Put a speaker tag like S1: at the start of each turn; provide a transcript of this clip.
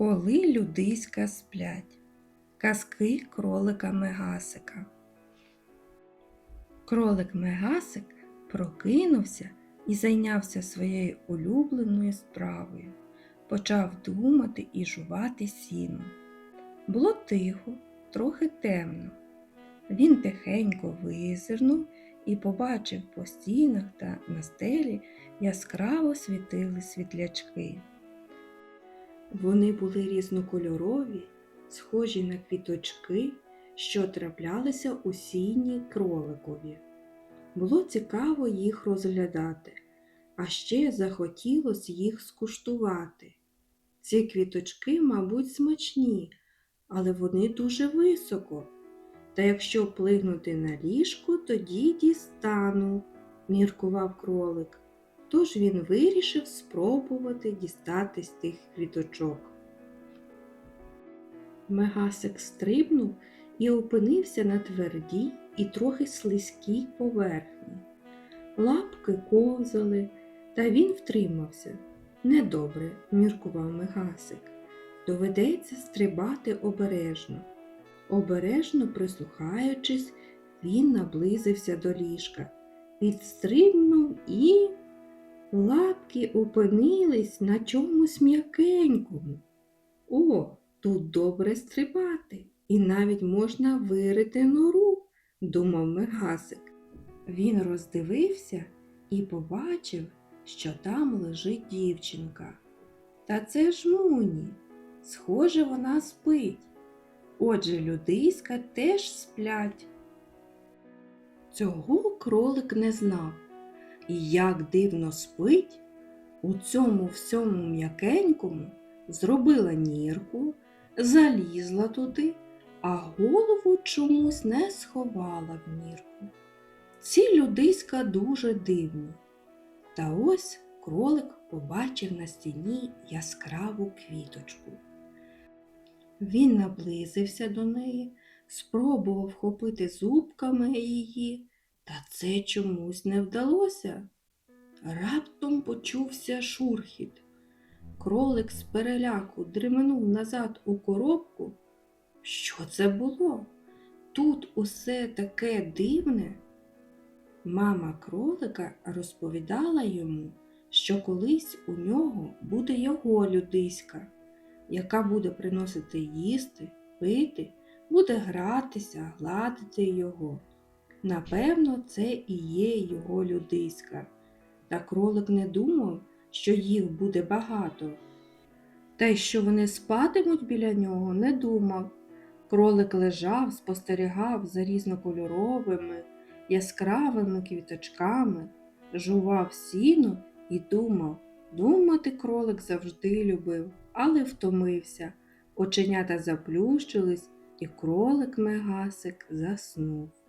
S1: Коли людиська сплять. Казки кролика Мегасика. Кролик Мегасик прокинувся і зайнявся своєю улюбленою справою. Почав думати і жувати сіно. Було тихо, трохи темно. Він тихенько визирнув і побачив по стінах та на стелі яскраво світили світлячки. Вони були різнокольорові, схожі на квіточки, що траплялися у сіні кроликові. Було цікаво їх розглядати, а ще захотілося їх скуштувати. Ці квіточки, мабуть, смачні, але вони дуже високо. Та якщо плигнути на ліжко, тоді дістану, міркував кролик. Тож він вирішив спробувати дістати з тих квіточок. Мегасик стрибнув і опинився на твердій і трохи слизькій поверхні. Лапки ковзали, та він втримався. Недобре, міркував Мегасик. Доведеться стрибати обережно. Обережно прислухаючись, він наблизився до ліжка, підстрибнув і лапки опинились на чомусь м'якенькому. О, тут добре стрибати, і навіть можна вирити нору, думав Мегасик. Він роздивився і побачив, що там лежить дівчинка. Та це ж Муні. Схоже, вона спить. Отже, людиська теж сплять. Цього кролик не знав. І як дивно спить, у цьому всьому м'якенькому зробила нірку, залізла туди, а голову чомусь не сховала в нірку. Ці людиська дуже дивні. Та ось кролик побачив на стіні яскраву квіточку. Він наблизився до неї, спробував вхопити зубками її, та це чомусь не вдалося. Раптом почувся шурхіт. Кролик з переляку дременув назад у коробку. Що це було? Тут усе таке дивне. Мама кролика розповідала йому, що колись у нього буде його людиська, яка буде приносити їсти, пити, буде гратися, гладити його. Напевно, це і є його людиська. Та кролик не думав, що їх буде багато. Та й що вони спатимуть біля нього, не думав. Кролик лежав, спостерігав за різнокольоровими, яскравими квіточками, жував сіно і думав. Думати кролик завжди любив, але втомився. Оченята заплющились, і кролик Мегасик заснув.